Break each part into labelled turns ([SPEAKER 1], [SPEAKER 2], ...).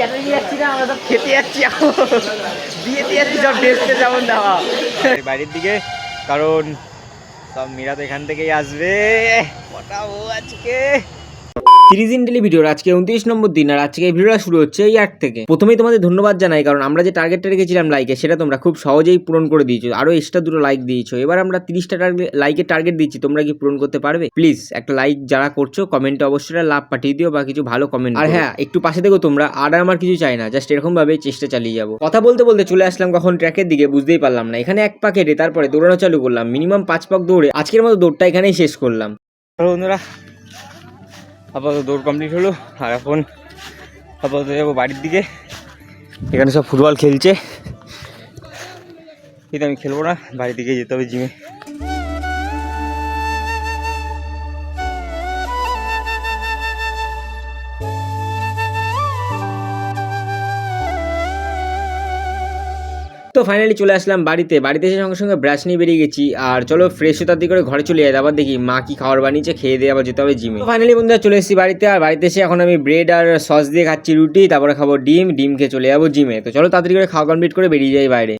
[SPEAKER 1] Catering যাচ্ছি বিয়েতে যাচ্ছি সব
[SPEAKER 2] বাড়ির দিকে, কারণ সব মীরা তো এখান থেকেই আসবে। পটাবো আজকে? তিরিশ দিন ডেলি ভিডিওর আজকে উনত্রিশ নম্বর দিন আর আজকে এই ভিডিওটা শুরু হচ্ছে এই আট থেকে। প্রথমেই তোমাদের ধন্যবাদ জানাই কারণ আমরা যে টার্গেটটা রেখেছিলাম লাইকে সেটা তোমরা খুব সহজেই পূরণ করে দিয়েছ। আরও এক্সট্রা দুটো লাইক দিয়েছ। এবার আমরা তিরিশটা লাইকের টার্গেট দিচ্ছি তোমরা কি পূরণ করতে পারবে? প্লিজ একটা লাইক যারা করছ কমেন্টে অবশ্যই লাভ পাঠিয়ে দিও বা কিছু ভালো কমেন্ট আর হ্যাঁ একটু পাশে দেখো তোমরা আর আমার কিছু চাই না জাস্ট এরকম ভাবে চেষ্টা চালিয়ে যাব। কথা বলতে বলতে চলে আসলাম কখন ট্র্যাকের দিকে বুঝতেই পারলাম না। এখানে এক পাক হেঁটে তারপরে দৌড়ানো চালু করলাম মিনিমাম পাঁচ পাক দৌড়ে আজকের মতো দৌড়টা এখানেই শেষ করলাম। বন্ধুরা আপাতত দৌড় কমপ্লিট হলো, আর এখন আপাতত যাব বাড়ির দিকে। এখানে সব ফুটবল খেলছে। কিন্তু আমি খেলব না, বাড়ির দিকে যেতে হবে জিমে তো ফাইনালি চলে আসলাম বাড়িতে। বাড়িতে এসে সঙ্গে সঙ্গে ব্রাশ নিয়ে বেরিয়ে গেছি। আর চলো ফ্রেশ হতার দিকে করে ঘরে চলে যাই। আবার দেখি মা কি খাবার বানিয়েছে, খেয়ে দিয়ে আবার যেতে হবে জিমে ফাইনালি বন্ধুরা চলে এসেছি বাড়িতে। আর বাড়িতে এসে এখন আমি ব্রেড আর সস দিয়ে খাচ্ছি রুটি, তারপরে খাব ডিম। ডিম খেয়ে চলে যাব জিমে তো চলো তাড়াতাড়ি করে খাওয়া কমপ্লিট করে বেরিয়ে যাই বাইরে।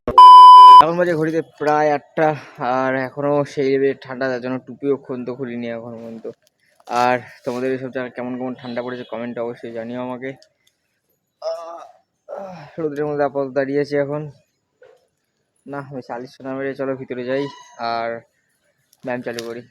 [SPEAKER 2] এখন বাজে ঘড়িতে প্রায় আটটা। আর এখনও সেই ঠান্ডা, তার জন্য টুপিও খুন্ত খুলিনি এখন পর্যন্ত। আর তোমাদের এসব জায়গা কেমন কেমন ঠান্ডা পড়েছে কমেন্টে অবশ্যই জানিও আমাকে। রোদ্রের মধ্যে আপাতত দাঁড়িয়ে আছি এখন। না আমি চালিশ নামের চলো ভিতরে যাই আর ব্যায়াম চালু করি।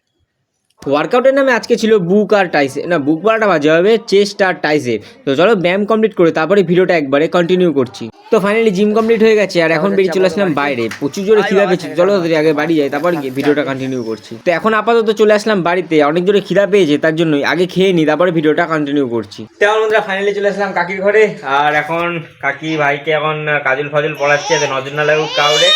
[SPEAKER 2] ওয়ার্কআউটের নামে আজকে ছিল বুক আর টাইসে না বুক বারোটা বাজে হবে চেস্ট আর টাইসে তো চলো ব্যায়াম কমপ্লিট করে তারপরে ভিডিওটা একবারে কন্টিনিউ করছি। তো ফাইনালি জিম কমপ্লিট হয়ে গেছে আর এখন বেরিয়ে চলে আসলাম বাইরে। প্রচুর জোরে খিদা পেয়েছি। চলো তাড়াতাড়ি আগে বাড়ি যাই তারপর ভিডিওটা কন্টিনিউ করছি। তো এখন আপাতত চলে আসলাম বাড়িতে। অনেক জোরে খিদা পেয়েছে তার জন্যই। আগে খেয়ে নিই তারপরে ভিডিওটা কন্টিনিউ করছি। তো আমার বন্ধুরা ফাইনালি চলে আসলাম কাকির ঘরে। আর এখন কাকি ভাইকে এখন কাজল ফাজল পড়াচ্ছে নজর না লাগুক কাউরে।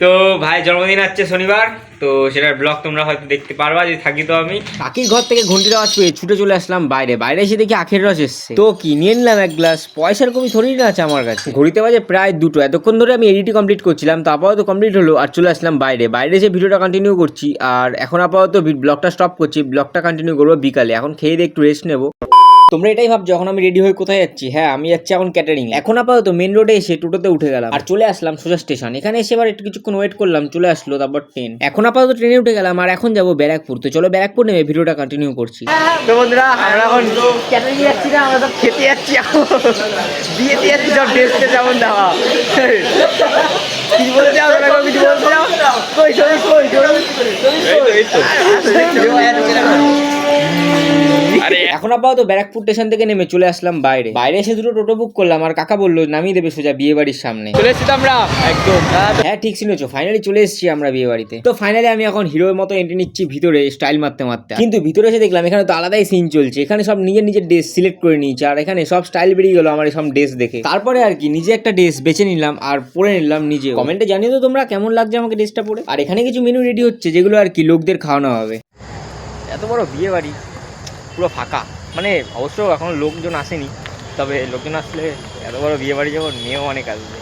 [SPEAKER 2] তো ভাই জন্মদিন আসছে শনিবার তো সেটার ব্লগ তোমরা হয়তো দেখতে পারবা যদি থাকি তো আমি। কাকির ঘর থেকে ঘন্টির আওয়াজ পেয়ে ছুটে চলে আসলাম বাইরে। বাইরে এসে দেখি আখের রস এসছে। তো কি নিয়ে নিলাম এক গ্লাস পয়সার কমি থরি না আছে আমার কাছে। ঘড়িতে বাজে প্রায় দুটো। এতক্ষণ ধরে আমি এডিটি কমপ্লিট করছিলাম তো আপাতত কমপ্লিট হলো আর চলে আসলাম বাইরে। বাইরে এসে ভিডিওটা কন্টিনিউ করছি আর এখন আপাতত ব্লগটা স্টপ করছি। ব্লগটা কন্টিনিউ করব বিকালে। এখন খেয়ে দিয়ে একটু রেস্ট নেব। তোমরা এটাই ভাবছ যখন আমি রেডি হয়ে কোথায় যাচ্ছি? হ্যাঁ আমি যাচ্ছি এখন ক্যাটারিং এখন আপাতত মেন রোডে এসে টোটোতে উঠে গেলাম। আর চলে আসলাম সোজা স্টেশন এখানে এসে এবার একটু কিছুক্ষণ ওয়েট করলাম চলে আসলো তারপর ট্রেন এখন আপাতত ট্রেনে উঠে গেলাম আর এখন যাব ব্যারাকপুর। তো চলো ব্যারাকপুর নেমে ভিডিওটা কন্টিনিউ করছি। তো বন্ধুরা আমরা এখন
[SPEAKER 1] ক্যাটারিং যাচ্ছি না আমরা সব
[SPEAKER 2] খেতে যাচ্ছি। এখন বিয়েতে যাচ্ছি সব ড্রেসতে যেমন দেওয়া। কিছু বলতে চাও তোমরা কিছু বলতে চাও কই কই এখন আপাতত ব্যারাকপুর স্টেশন থেকে নেমে চলে আসলাম বাইরে। বাইরে এসে দুটো টোটো বুক করলাম আর কাকা বলল নামিয়ে দেবে সোজা বিয়ে বাড়ির সামনে। চলে এসেছি আমরা। একদম। হ্যাঁ ঠিক শুনেছো ফাইনালি চলে এসেছি আমরা বিয়ে বাড়িতে তো ফাইনালি আমি এখন হিরোর মতো এন্ট্রি নিচ্ছি ভিতরে স্টাইল মারতে মারতে। কিন্তু ভিতরে এসে দেখলাম এখানে তো আলাদাই সিন চলছে। এখানে সব নিজের নিজের ড্রেস সিলেক্ট করে নিয়েছে আর এখানে সব স্টাইল বেরিয়ে গেলো আমার সব ড্রেস দেখে। তারপরে আর কি নিজে একটা ড্রেস বেছে নিলাম আর পরে নিলাম নিজে কমেন্টে জানিয়ে তো তোমরা কেমন লাগছে আমাকে ড্রেসটা পরে? আর এখানে কিছু মেনু রেডি হচ্ছে যেগুলো আর কি লোকদের খাওয়ানো হবে। এত বড় বিয়ে বাড়ি পুরো ফাঁকা। মানে অবশ্য এখন লোকজন আসেনি, তবে লোকজন আসলে এত বড় বিয়ে বাড়ি যখন মেয়েও অনেক আসবে।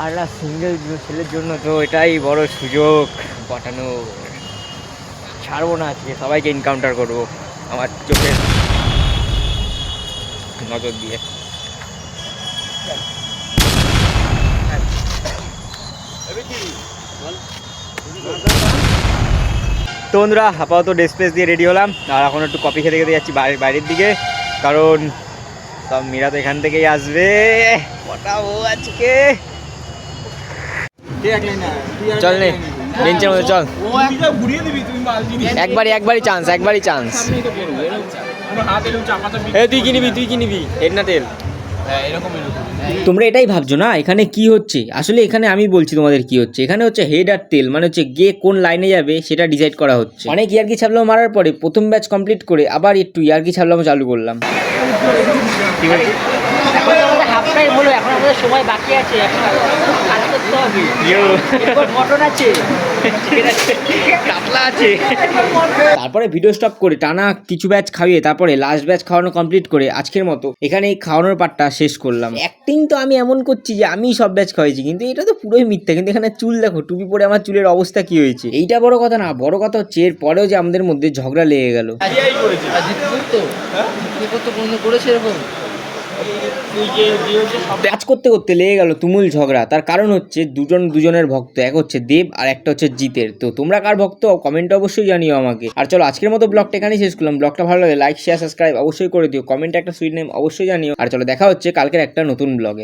[SPEAKER 2] আর সিঙ্গেল ছেলের জন্য তো এটাই বড় সুযোগ পাঠানো। ছাড়বো না আজকে, সবাইকে এনকাউন্টার করব, আমার চোখের নজর দিয়ে। তো বন্ধুরা আপাতত ড্রেস ফ্রেস দিয়ে রেডি হলাম। আর এখন একটু কপি খেতে খেতে যাচ্ছি বাড়ির বাইরের দিকে। কারণ সব মীরা তো এখান থেকেই আসবে। পটাবো আজকে? চল নে বেঞ্চের মধ্যে চল। একবারই একবারই চান্স একবারই চান্স এ তুই কি নিবি তুই কি নিবি? এর না তেল? তোমরা এটাই ভাবছ না? এখানে কি হচ্ছে? আসলে এখানে আমি বলছি তোমাদের কি হচ্ছে। এখানে হচ্ছে হেড আর তেল মানে হচ্ছে গে কোন লাইনে যাবে সেটা ডিসাইড করা হচ্ছে। অনেক ইয়ার্কি ছাপলাম মারার পরে প্রথম ব্যাচ কমপ্লিট করে আবার একটু ইয়ার্কি ছাপলাম চালু করলাম। আছে
[SPEAKER 1] এখন আমাদের হলো এখন আমাদের সময় বাকি আছে কাজ করতে হবে। মটন আছে।
[SPEAKER 2] কাতলা আছে। তারপরে ভিডিও স্টপ করে টানা কিছু ব্যাচ খাইয়ে তারপরে লাস্ট ব্যাচ খাওয়ানো কমপ্লিট করে আজকের মতো এখানে এই খাওয়ানোর পার্টটা শেষ করলাম। অ্যাক্টিং তো আমি এমন করছি যে আমি সব ব্যাচ খাওয়াইছি কিন্তু এটা তো পুরোই মিথ্যা। কিন্তু এখানে চুল দেখো টুপি পরে আমার চুলের অবস্থা কি হয়েছে? এইটা বড় কথা না বড় কথা হচ্ছে এর পরেও যে আমাদের মধ্যে ঝগড়া লেগে গেল।
[SPEAKER 1] করতে করেছে এরকম?
[SPEAKER 2] কাজ করতে করতে লেগে গেল তুমুল ঝগড়া। তার কারণ হচ্ছে দুজন দুজনের ভক্ত, এক হচ্ছে দেব আর একটা হচ্ছে জিতের। তো তোমরা কার ভক্ত? কমেন্টে অবশ্যই জানিও আমাকে। আর চলো, আজকের মতো ব্লগটা এখানেই শেষ করলাম। ব্লগটা ভালো লাগে লাইক শেয়ার সাবস্ক্রাইব অবশ্যই করে দিও। কমেন্টে একটা সুইট নেম অবশ্যই জানিও। আর চলো, দেখা হচ্ছে কালকের একটা নতুন ব্লগে।